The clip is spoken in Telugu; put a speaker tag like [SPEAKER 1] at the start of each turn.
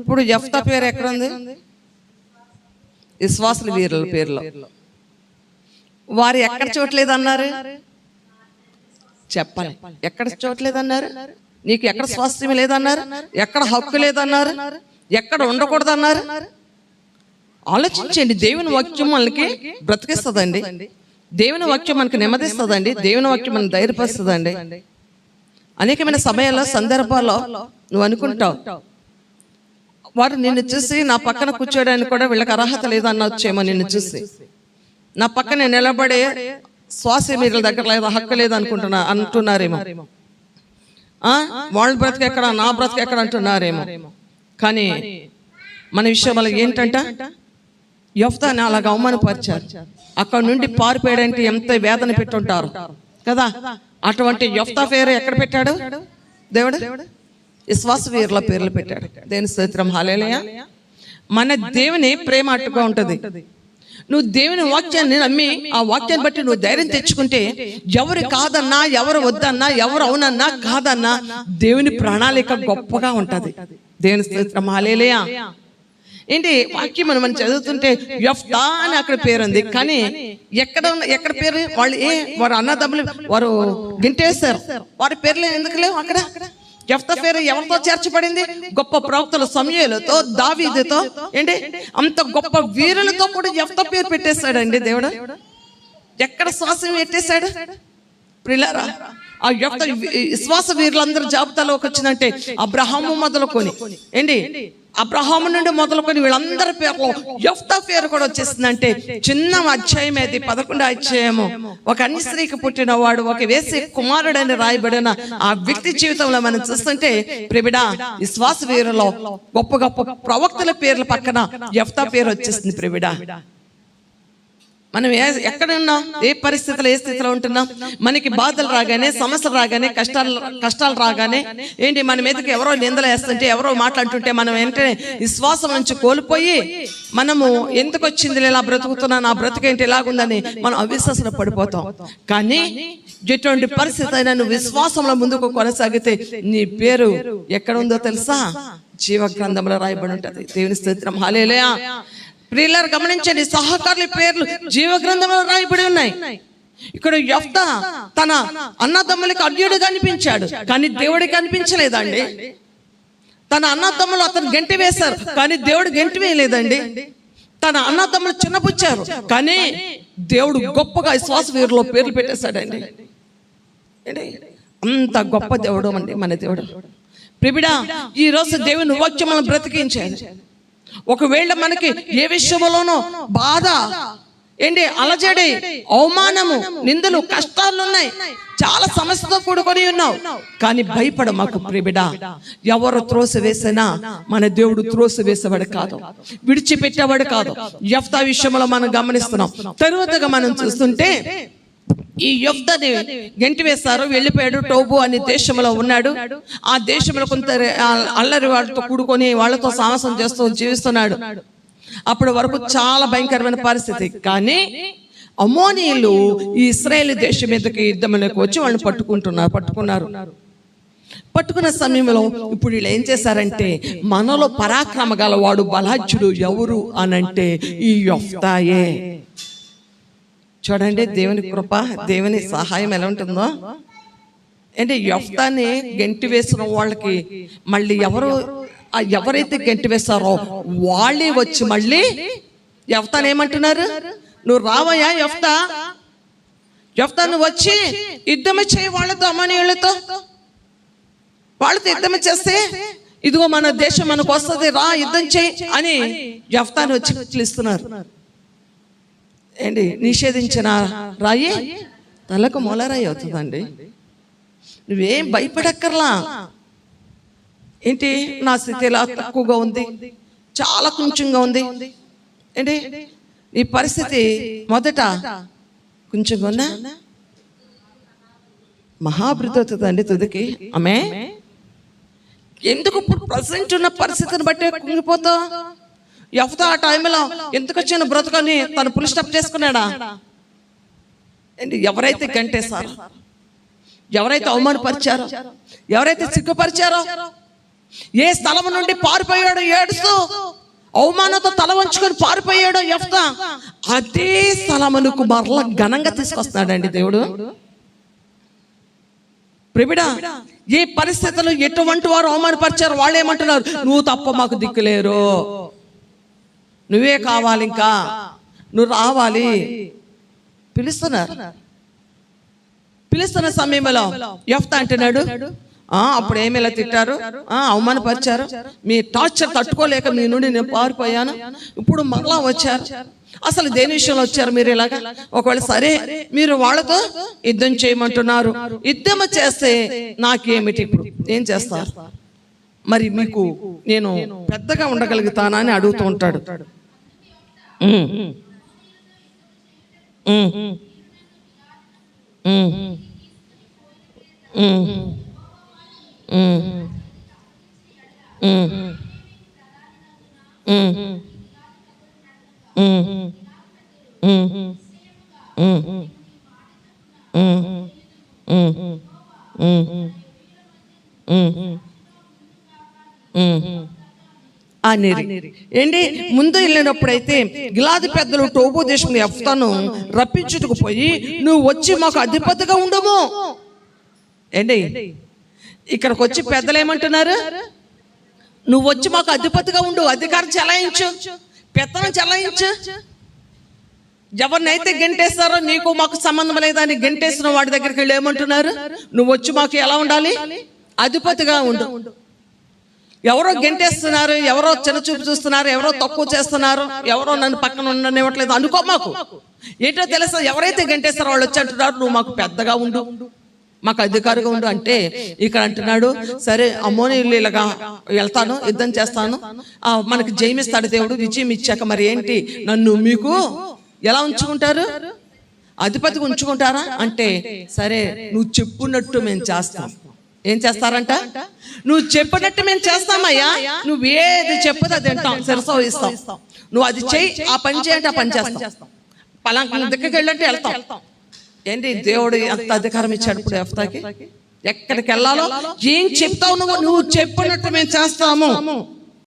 [SPEAKER 1] ఇప్పుడు యఫ్తా పేరు ఎక్కడ ఉంది విశ్వాసుల వీరుల పేర్లో. వారు ఎక్కడ చూడలేదు అన్నారు చెప్పాలి ఎక్కడ చూడలేదు అన్నారు నీకు ఎక్కడ స్వాస్థ్యం లేదన్నారు? ఎక్కడ హక్కు లేదన్నారు? ఎక్కడ ఉండకూడదు అన్నారు ఆలోచించండి. దేవుని వాక్యం మనకి బ్రతికిస్తుందండి. దేవుని వాక్యం మనకి నెమ్మదిస్తుందండి. దేవుని వాక్యం మనకి ధైర్యపరుస్తుందండి. అనేకమైన సమయాల్లో సందర్భాల్లో నువ్వు అనుకుంటావు వారు నిన్ను చూసి నా పక్కన కూర్చోడానికి కూడా వీళ్ళకి అర్హత లేదన్నొచ్చేమో నిన్ను చూసి. నా పక్కన నిలబడే శ్వాస వీళ్ళ దగ్గర లేదు హక్కు లేదు అనుకుంటున్నా అంటున్నారేమో? వాళ్ళ బ్రతికి ఎక్కడ నా బ్రతికి ఎక్కడ అంటున్నారేమో. కానీ మన విషయంలో ఏంటంట యొఫ్తాని అలాగ అవమానపరిచారు. అక్కడ నుండి పారిపోయాడంటే ఎంత వేదన పెట్టుంటారు? కదా? అటువంటి యొఫ్తా పేరు ఎక్కడ పెట్టాడు? దేవుడు? విశ్వాస వీరుల పేర్లు పెట్టాడు. దేని స్తోత్రం. హాలేలయ మన దేవుని ప్రేమ అట్టుగా ఉంటుంది. నువ్వు దేవుని వాక్యాన్ని నమ్మి ఆ వాక్యాన్ని బట్టి నువ్వు ధైర్యం తెచ్చుకుంటే ఎవరు కాదన్నా ఎవరు వద్దన్నా ఎవరు అవునన్నా కాదన్నా దేవుని ప్రణాళిక గొప్పగా ఉంటుంది. దేవుని స్తోత్రం. హాలేలయ ఏంటి వాక్యం మనం చదువుతుంటే యఫ్తా అని అక్కడ పేరు ఉంది. కానీ ఎక్కడ ఉన్న- ఎక్కడ పేరు? వాళ్ళు ఏ వారు అన్నదమ్ములు వారు గింటేశారు వారి పేర్లు ఎందుకు లేవు అక్కడ? యఫ్తా పేరు ఎవరితో చేర్చబడింది? గొప్ప ప్రవక్తల సమయాలతో దావీదుతో? ఏంటి? అంత గొప్ప వీరులతో కూడా ఎఫ్త పేరు పెట్టేశాడండి దేవుడు. ఎక్కడ శ్వాసం పెట్టేశాడు? ప్రిలారా ఆ యొక్క విశ్వాస వీరులందరూ జాబితాలోకి వచ్చిందంటే అబ్రహాము మొదలుకొని. ఏంటి? అబ్రహాము నుండి మొదలుకొని వీళ్ళందరి పేర్లో యఫ్తా పేరు కూడా వచ్చేసిందంటే చిన్న అధ్యాయం అది పదకొండు అధ్యాయము. ఒక అన్ని స్త్రీకి పుట్టిన వాడు ఒక వేసి కుమారుడని రాయబడిన ఆ వ్యక్తి జీవితంలో మనం చూస్తుంటే ప్రిబిడ విశ్వాస వీరులో గొప్ప గొప్ప ప్రవక్తల పేర్ల పక్కన యఫ్తా పేరు వచ్చేసింది ప్రిబిడ మనం ఏ ఎక్కడ ఉన్నాం? ఏ పరిస్థితిలో ఏ స్థితిలో ఉంటున్నాం? మనకి బాధలు రాగానే సమస్యలు రాగానే కష్టాలు కష్టాలు రాగానే ఏంటి మన మీదకి ఎవరో నిందలు వేస్తుంటే ఎవరో మాట్లాడుతుంటే మనం వెంటనే విశ్వాసం నుంచి కోల్పోయి మనము ఎందుకు వచ్చింది ఇలా బ్రతుకుతున్నా నా బ్రతుకేంటి ఎలాగుందని మనం అవిశ్వాసంలో పడిపోతాం. కానీ ఎటువంటి పరిస్థితి అయినా నువ్వు విశ్వాసంలో ముందుకు కొనసాగితే నీ పేరు ఎక్కడ ఉందో తెలుసా? జీవ గ్రంథంలో రాయబడి ఉంటది. దేవుని స్తోత్రం. హాలేలయా. ప్రియులారు గమనించండి సహకారుల పేర్లు జీవ గ్రంథంలో రాయబడి ఉన్నాయి. ఇక్కడ యఫ్త తన అన్నదమ్ములకు అడ్యుడు కనిపించాడు కానీ దేవుడికి కనిపించలేదండి. తన అన్నదమ్ములు అతను గంటి వేశారు కానీ దేవుడు గంటి వేయలేదండి. తన అన్నదమ్ములు చిన్నపుచ్చారు కానీ దేవుడు గొప్పగా విశ్వాస వీరులో పేర్లు పెట్టేశాడండి. అంత గొప్ప దేవుడు అండి మన దేవుడు. ప్రిబిడా ఈ రోజు దేవుని వాక్యం మనం బ్రతికించాడు. ఒకవేళ మనకి ఏ విషయంలోనో బాధ ఏంటి అలజడి అవమానము నిందలు కష్టాలు ఉన్నాయి చాలా సమస్యతో కూడుకొని ఉన్నావు. కానీ భయపడ మాకు ప్రిబిడా ఎవరు త్రోస వేసినా మన దేవుడు త్రోస వేసేవాడు కాదు. విడిచిపెట్టేవాడు కాదు. యఫ్తా విషయంలో మనం గమనిస్తున్నాం. తరువాతగా మనం చూస్తుంటే ఈ యుద్ధని గెంటి వేస్తారు వెళ్ళిపోయాడు టోబు అనే దేశంలో ఉన్నాడు. ఆ దేశంలో కొంత అల్లరి వాళ్ళతో కూడుకొని వాళ్ళతో సాహసం చేస్తూ జీవిస్తున్నాడు. అప్పటి వరకు చాలా భయంకరమైన పరిస్థితి. కానీ అమోనీయులు ఈ ఇస్రాయేల్ దేశం మీదకి యుద్ధంలోకి వచ్చి వాళ్ళని పట్టుకుంటున్నారు పట్టుకున్నారు. పట్టుకున్న సమయంలో ఇప్పుడు వీళ్ళు ఏం చేశారంటే మనలో పరాక్రమ గలవాడు బలాజ్యుడు ఎవరు అనంటే ఈ యొఫ్తాయే. చూడండి దేవుని కృప దేవుని సహాయం ఎలా ఉంటుందో. అంటే యఫ్తాని గెంటి వేసిన వాళ్ళకి మళ్ళీ ఎవరు ఎవరైతే గెంటి వేస్తారో వాళ్ళే వచ్చి మళ్ళీ యఫ్తాని ఏమంటున్నారు? నువ్వు రావయ్యా యఫ్తా? యఫ్తా? నువ్వు వచ్చి యుద్ధమే చేయి వాళ్ళతో అమ్మనీళ్ళతో వాళ్ళతో. యుద్ధం చేస్తే ఇదిగో మన దేశం మనకు వస్తుంది రా యుద్ధం చేయి అని యఫ్తాని వచ్చి పిలుస్తున్నారు. ఏంటి? నిషేధించిన రాయి? తలకు మొలరాయి అవుతుందండి. నువ్వేం భయపడక్కర్లా. ఏంటి? నా స్థితి ఇలా తక్కువగా ఉంది? చాలా కొంచెంగా ఉంది. ఏంటి? నీ పరిస్థితి మొదట కొంచెంగా ఉందా? మహాభివృద్ధి అవుతుందండి తుదికి. ఆమె ఎందుకు ఇప్పుడు ప్రజెంట్ ఉన్న పరిస్థితిని బట్టి కుంగిపోతావు? ఎవతో ఆ టైంలో ఎందుకు వచ్చిన బ్రతుకని తను పులి స్టాప్ చేసుకున్నాడా? ఏంటి ఎవరైతే గంటేశారో? ఎవరైతే అవమానపరిచారో? ఎవరైతే సిగ్గుపరిచారో? ఏ స్థలం నుండి పారిపోయాడో ఏడుస్తూ అవమానంతో తల వంచుకొని పారిపోయాడో ఎఫ్తా అదే స్థలమునకు మరల ఘనంగా తీసుకొస్తున్నాడండి దేవుడు. ప్రిబిడా ఏ పరిస్థితులు ఎటువంటి వారు అవమానపరిచారు వాళ్ళు ఏమంటున్నారు నువ్వు తప్ప మాకు దిక్కులేరు నువ్వే కావాలి ఇంకా. నువ్వు రావాలి. పిలుస్తున్నారు. పిలుస్తున్న సమయంలో ఎఫ్తా అంటున్నాడు. అప్పుడు ఏమి ఇలా తిట్టారు అవమానపరిచారు. మీ టార్చర్ తట్టుకోలేక మీ నుండి నేను పారిపోయాను. ఇప్పుడు మరలా వచ్చారు. అసలు దేని విషయంలో వచ్చారు మీరు ఇలాగా? ఒకవేళ సరే మీరు వాళ్ళతో యుద్ధం చేయమంటున్నారు. యుద్ధం చేస్తే నాకేమిటి ఇప్పుడు? ఏం చేస్తారు? మరి మీకు నేను పెద్దగా ఉండగలుగుతానా అని అడుగుతూ ఉంటాడు. 嗯嗯。嗯嗯。嗯嗯。嗯嗯。嗯嗯。嗯嗯。嗯嗯。嗯嗯。嗯嗯。嗯嗯。嗯嗯。嗯嗯。嗯嗯。嗯嗯。ఆ ఏంటి? ముందు వెళ్ళినప్పుడైతే గిలాది పెద్దలు టోబు దేశం ఎఫ్తాను రప్పించుటకు పోయి నువ్వు వచ్చి మాకు అధిపతిగా ఉండము. ఏంటి? ఇక్కడికి వచ్చి పెద్దలు ఏమంటున్నారు? నువ్వు వచ్చి మాకు అధిపతిగా ఉండు అధికారం చెలాయించు. పెత్తనం చెలాయించు. ఎవరినైతే గెంటేస్తారో నీకు మాకు సంబంధం లేదని గెంటేసిన వాడి దగ్గరికి వెళ్ళి ఏమంటున్నారు? నువ్వు వచ్చి మాకు ఎలా ఉండాలి? అధిపతిగా ఉండు. ఎవరో గెంటేస్తున్నారు ఎవరో చిన్న చూపు చూస్తున్నారు ఎవరో తక్కువ చేస్తున్నారు ఎవరో నన్ను పక్కన ఉండనివ్వట్లేదు. అనుకో మాకు. ఏంటో తెలుసా? ఎవరైతే గెంటేస్తారో వాళ్ళు వచ్చి అంటున్నారు నువ్వు మాకు పెద్దగా ఉండు. మాకు అధికారిగా ఉండు. అంటే ఇక్కడ అంటున్నాడు సరే అమ్మోని ఇల్లు ఇలాగా వెళ్తాను యుద్ధం చేస్తాను. మనకి జయమిస్తాడు దేవుడు విజయం ఇచ్చాక మరి ఏంటి? నన్ను మీకు ఎలా ఉంచుకుంటారు? అధిపతిగా ఉంచుకుంటారా? అంటే సరే నువ్వు చెప్పున్నట్టు మేము చేస్తాం. ఏం చేస్తారంట? నువ్వు చెప్పినట్టు మేము చేస్తామయ్యా. నువ్వు ఏది చెప్పదు అది వింటాం సరసో ఇస్తాం. నువ్వు అది చెయ్యి ఆ పని చేయంటే ఆ పని చేస్తాం. పలానా దగ్గరికి వెళ్ళంటే వెళ్తాం. ఏంటి దేవుడు ఎంత అధికారం ఇచ్చాడు ఇప్పుడు ఎఫ్తాకి ఎక్కడికి వెళ్ళాలో? ఏం చెప్తావు నువ్వు? నువ్వు చెప్పినట్టు మేము చేస్తాము.